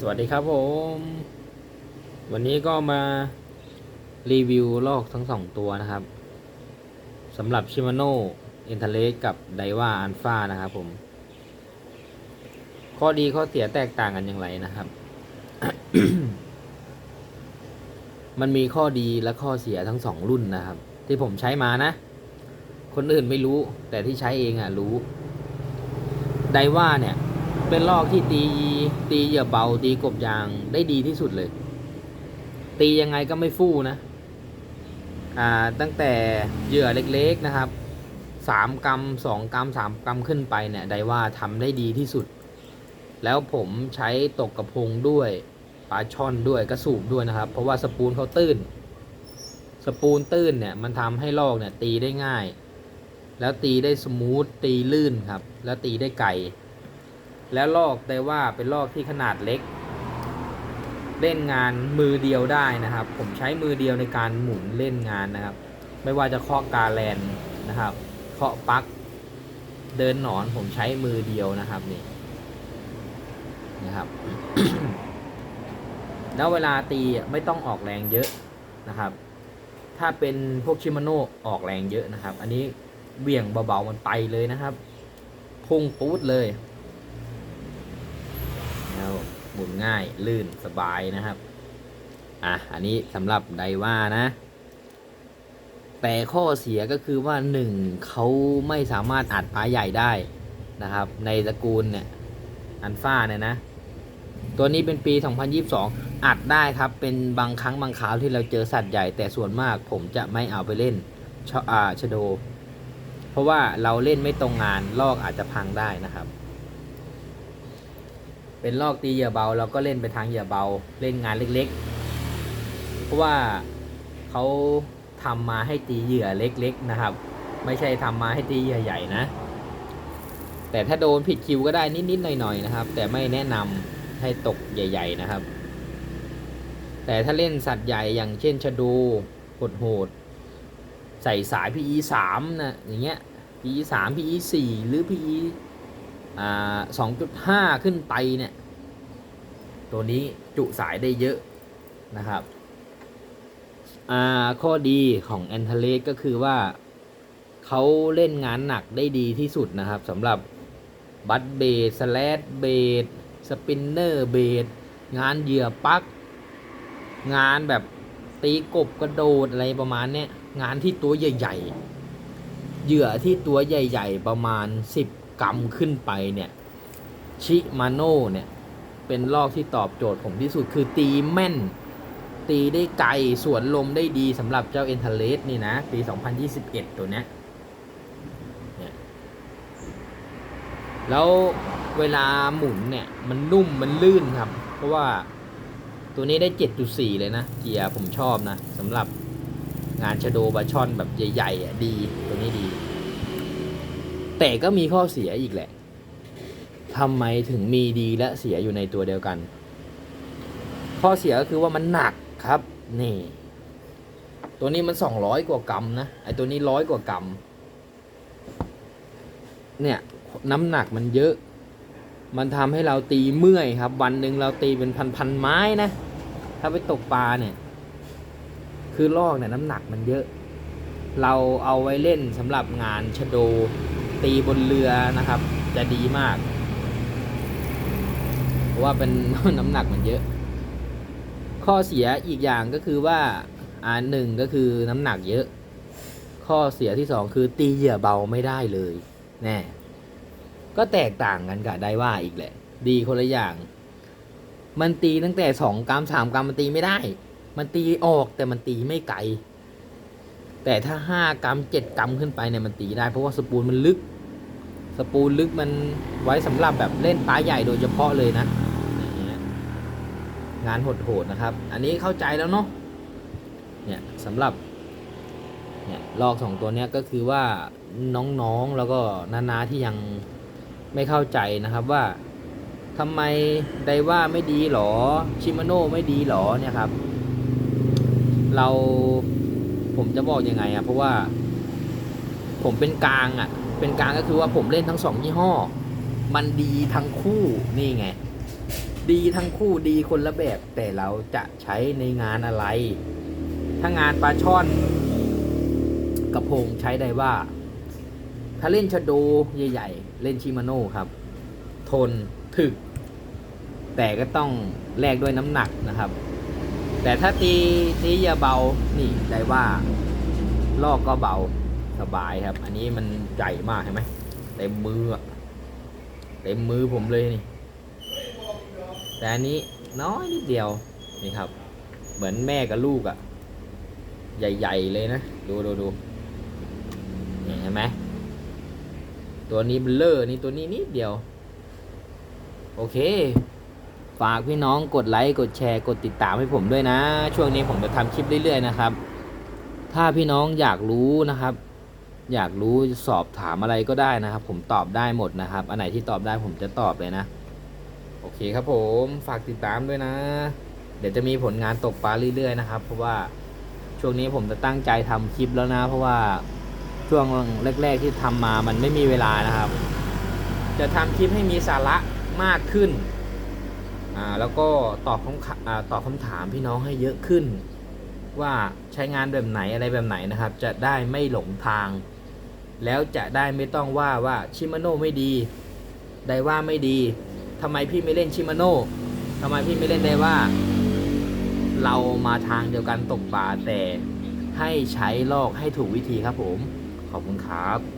สวัสดีครับผม วันนี้ก็มารีวิวลอกทั้งสองตัวนะครับสำหรับชิมาโน่เอ็นทเลสกับไดว่าอันฟานะครับผม ข้อดีข้อเสียแตกต่างกันอย่างไรนะครับ มันมีข้อดีและข้อเสียทั้งสองรุ่นนะครับ ที่ผมใช้มานะ คนอื่นไม่รู้ แต่ที่ใช้เองอะรู้ไดว่าเนี่ย เป็นลอกที่ตีตีเหยื่อเบาตีกบยางได้ดีที่สุดเลย ตียังไงก็ไม่ฟู่นะอ่าตั้งแต่เหยื่อเล็กๆนะครับสามกรัมสองกรัมสามกรัมขึ้นไปเนี่ยไดว่าทำได้ดีที่สุด แล้วผมใช้ตกกระพงด้วยปลาช่อนด้วยกระสูบด้วยนะครับ เพราะว่าสปูลเขาตื้น สปูลตื้นเนี่ยมันทำให้ลอกเนี่ยตีได้ง่าย แล้วตีได้สมูทตีลื่นครับ แล้วตีได้ไกล แล้วลอกได้ว่าเป็นลอกที่ขนาดเล็ก เล่นงานมือเดียวได้นะครับ ผมใช้มือเดียวในการหมุนเล่นงานนะครับ ไม่ว่าจะเคาะกาแลนนะครับเคาะปลั๊กเดินหนอนผมใช้มือเดียวนะครับนี่นะครับ แล้วเวลาตีไม่ต้องออกแรงเยอะนะครับ ถ้าเป็นพวกชิมาโน่ออกแรงเยอะนะครับ อันนี้เบี่ยงเบาๆมันไปเลยนะครับ พุ่งปูดเลย แล้วหมุนง่ายลื่นสบายนะครับ อะ อันนี้สำหรับไดว่านะ แต่ข้อเสียก็คือว่าหนึ่งเขาไม่สามารถอัดปลาใหญ่ได้นะครับ ในตระกูลเนี่ยอันฟ้าเนี่ยนะ ตัวนี้เป็นปี 2022 อัดได้ครับ เป็นบางครั้งบางคราวที่เราเจอสัตว์ใหญ่แต่ส่วนมากผมจะไม่เอาไปเล่นชออาชโด เพราะว่าเราเล่นไม่ตรงงานลอกอาจจะพังได้นะครับ เป็นลอกตีเหยื่อเบาเราก็เล่นไปทางเหยื่อเบา เล่นงานเล็กๆ เพราะว่าเขาทำมาให้ตีเหยื่อเล็ก ๆนะครับ ไม่ใช่ทำมาให้ตีเหยื่อใหญ่นะ แต่ถ้าโดนผิดคิวก็ได้นิดๆหน่อยๆนะครับ แต่ไม่แนะนำให้ตกใหญ่ ๆนะครับ แต่ถ้าเล่นสัตว์ใหญ่อย่างเช่นชะดูโหด ใส่สาย PE 3นะอย่างเงี้ย PE 3 PE 4หรือ PE อ่า สองจุดห้าขึ้นไปเนี่ย ตัวนี้จุสายได้เยอะนะครับ ข้อดีของแอนเทเลสก็คือว่าเขาเล่นงานหนักได้ดีที่สุดนะครับสำหรับบัตเบดสแลดเบดสปินเนอร์เบดงานเหยื่อปัก งานแบบตีกบกระโดดอะไรประมาณเนี้ยงานที่ตัวใหญ่ ๆ เหยื่อที่ตัวใหญ่ ๆ ประมาณ 10 กรัมขึ้นไปเนี่ยชิมาโน่เนี่ยเป็นลอกที่ตอบโจทย์ผมที่สุดคือตีแม่น ตีได้ไกลสวนลมได้ดีสำหรับเจ้าเอ็นทเลสนี่นะ ปี 2021 ตัวเนี้ยเนี่ยแล้วเวลาหมุนเนี่ยมันนุ่มมันลื่นครับ เพราะว่าตัวนี้ได้ 7.4 เลยนะ เกียร์ผมชอบนะสำหรับงานชโดบาชอนแบบใหญ่ๆอะดี ตัวนี้ดี แต่ก็มีข้อเสียอีกแหละทำไมถึงมีดีและเสียอยู่ในตัวเดียวกัน ข้อเสียก็คือว่ามันหนักครับ นี่ ตัวนี้มันสองร้อยกว่ากรัมนะ ไอตัวนี้ร้อยกว่ากรัม เนี่ย น้ำหนักมันเยอะ มันทำให้เราตีเมื่อยครับ วันหนึ่งเราตีเป็นพันพันไม้นะ ถ้าไปตกปลาเนี่ย คือลอกเนี่ยน้ำหนักมันเยอะ เราเอาไว้เล่นสำหรับงานชะโด ตีบนเรือนะครับ จะดีมาก เพราะว่าเป็นน้ำหนักมันเยอะ ข้อเสียอีกอย่างก็คือว่าอ่าหนึ่งก็คือน้ำหนักเยอะ ข้อเสียที่สองคือตีเหยื่อเบาไม่ได้เลยแน่ก็แตกต่างกันกับได้ว่าอีกแหละ ดีคนละอย่าง มันตีตั้งแต่สองกรัมสามกรัมมันตีไม่ได้ มันตีออกแต่มันตีไม่ไกล แต่ถ้าห้ากรัมเจ็ดกรัมขึ้นไปเนี่ยมันตีได้เพราะว่าสปูลมันลึก สปูลลึกมันไว้สำหรับแบบเล่นปลาใหญ่โดยเฉพาะเลยนะงเงี้ยงานโหดๆนะครับ อันนี้เข้าใจแล้วเนาะเนี่ยสำหรับเนี่ยลอกสองตัวเนี้ยก็คือว่าน้องๆแล้วก็นาๆที่ยังไม่เข้าใจนะครับว่าทำไมไดว่าไม่ดีหรอชิมาโน่ไม่ดีหรอเนี่ยครับ เรา ผมจะบอกยังไงอะเพราะว่า ผมเป็นกลางอะเป็นกลางก็คือว่าผมเล่นทั้งสองยี่ห้อ มันดีทั้งคู่นี่ไง ดีทั้งคู่ดีคนละแบบ แต่เราจะใช้ในงานอะไร ถ้างานปลาช่อนกระพงใช้ได้ว่า ถ้าเล่นชโดใหญ่ ๆ เล่นชิมาโน่ครับ ทนถึก แต่ก็ต้องแลกด้วยน้ำหนักนะครับ แต่ถ้าตีตีอย่าเบา นี่ได้ว่า ลอกก็เบาสบายครับ อันนี้มันใหญ่มากเห็นไหมเต็มมืออะเต็มมือผมเลยนี่ แต่อันนี้น้อยนิดเดียวนี่ครับ เหมือนแม่กับลูกอะ่ะ ใหญ่ ๆ เลยนะ ดูดูดูเห็นไหมตัวนี้เบลเลอร์นี่ตัวนี้นิดเดียว โอเค ฝากพี่น้องกดไลค์กดแชร์กดติดตามให้ผมด้วยนะ ช่วงนี้ผมจะทำคลิปเรื่อยๆนะครับ ถ้าพี่น้องอยากรู้นะครับ อยากรู้สอบถามอะไรก็ได้นะครับ ผมตอบได้หมดนะครับ อันไหนที่ตอบได้ผมจะตอบเลยนะ โอเคครับผมฝากติดตามด้วยนะ เดี๋ยวจะมีผลงานตกปลาเรื่อยๆนะครับ เพราะว่าช่วงนี้ผมจะตั้งใจทำคลิปแล้วนะ เพราะว่าช่วงแรก ๆที่ทำมามันไม่มีเวลานะครับ จะทำคลิปให้มีสาระมากขึ้น อ่าแล้วก็ตอบคำอ่าตอบคำถามพี่น้องให้เยอะขึ้น ว่าใช้งานแบบไหนอะไรแบบไหนนะครับ จะได้ไม่หลงทาง แล้วจะได้ไม่ต้องว่าว่าชิมาโน่ไม่ดีไดว่าไม่ดีทำไมพี่ไม่เล่นชิมาโน่ทำไมพี่ไม่เล่นไดว่า เรามาทางเดียวกันตกปลาแต่ให้ใช้ลอกให้ถูกวิธีครับผม ขอบคุณครับสวัสดีครับ